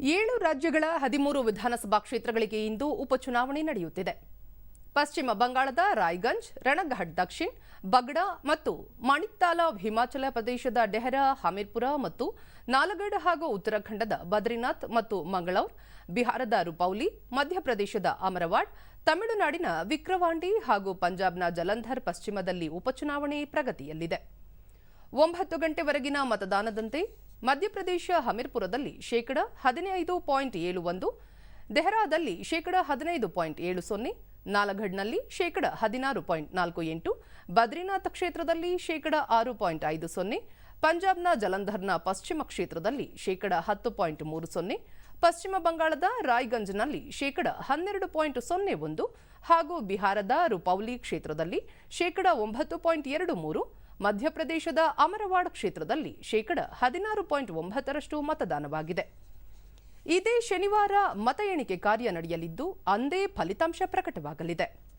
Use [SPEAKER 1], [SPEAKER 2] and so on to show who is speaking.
[SPEAKER 1] ಏಳು ರಾಜ್ಯಗಳ ಹದಿಮೂರು ವಿಧಾನಸಭಾ ಕ್ಷೇತ್ರಗಳಿಗೆ ಇಂದು ಉಪಚುನಾವಣೆ ನಡೆಯುತ್ತಿದೆ. ಪಶ್ಚಿಮ ಬಂಗಾಳದ ರಾಯ್ಗಂಜ್, ರಣಘಟ್ ದಕ್ಷಿಣ್, ಬಗ್ಡಾ ಮತ್ತು ಮಣಿತಾಲ ಹಿಮಾಚಲ ಪ್ರದೇಶದ ಡೆಹರಾ, ಹಮೀರ್ಪುರ ಮತ್ತು ನಾಲಗಢ ಹಾಗೂ ಉತ್ತರಾಖಂಡದ ಬದ್ರಿನಾಥ್ ಮತ್ತು ಮಂಗಳೌರ್, ಬಿಹಾರದ ರುಪೌಲಿ, ಮಧ್ಯಪ್ರದೇಶದ ಅಮರವಾಡ್, ತಮಿಳುನಾಡಿನ ವಿಕ್ರವಾಂಡಿ ಹಾಗೂ ಪಂಜಾಬ್ನ ಜಲಂಧರ್ ಪಶ್ಚಿಮದಲ್ಲಿ ಉಪಚುನಾವಣೆ ಪ್ರಗತಿಯಲ್ಲಿದೆ. ಒಂಬತ್ತು ಗಂಟೆವರೆಗಿನ ಮತದಾನದಂತೆ ಮಧ್ಯಪ್ರದೇಶ ಹಮೀರ್ಪುರದಲ್ಲಿ ಶೇಕಡ ಹದಿನೈದು ಪಾಯಿಂಟ್ ಏಳು ಒಂದು, ದೆಹರಾದಲ್ಲಿ ಶೇಕಡ ಹದಿನೈದು ಪಾಯಿಂಟ್ ಏಳು ಸೊನ್ನೆ ನಾಲಗಢ್ನಲ್ಲಿ ಶೇಕಡ ಹದಿನಾರು ಪಾಯಿಂಟ್ ನಾಲ್ಕು ಎಂಟು, ಬದ್ರಿನಾಥ್ ಕ್ಷೇತ್ರದಲ್ಲಿ ಶೇಕಡ ಆರು ಪಾಯಿಂಟ್ ಐದು ಸೊನ್ನೆ, ಪಂಜಾಬ್ನ ಜಲಂಧರ್ನ ಪಶ್ಚಿಮ ಕ್ಷೇತ್ರದಲ್ಲಿ ಶೇಕಡ ಹತ್ತು ಪಾಯಿಂಟ್ ಮೂರು ಸೊನ್ನೆ, ಪಶ್ಚಿಮ ಬಂಗಾಳದ ರಾಯ್ಗಂಜ್ನಲ್ಲಿ ಶೇಕಡ ಹನ್ನೆರಡು ಪಾಯಿಂಟ್ ಸೊನ್ನೆ ಒಂದು ಹಾಗೂ ಬಿಹಾರದ ರುಪೌಲಿ ಕ್ಷೇತ್ರದಲ್ಲಿ ಶೇಕಡ ಒಂಬತ್ತು ಪಾಯಿಂಟ್ ಎರಡು ಮೂರು ಮಧ್ಯಪ್ರದೇಶದ ಅಮರವಾಡ್ ಕ್ಷೇತ್ರದಲ್ಲಿ ಶೇಕಡ ಹದಿನಾರು ಪಾಯಿಂಟ್ ಒಂಬತ್ತರಷ್ಟು ಮತದಾನವಾಗಿದೆ. ಇದೇ ಶನಿವಾರ ಮತ ಎಣಿಕೆ ಕಾರ್ಯ ನಡೆಯಲಿದ್ದು, ಅಂದೇ ಫಲಿತಾಂಶ ಪ್ರಕಟವಾಗಲಿದೆ.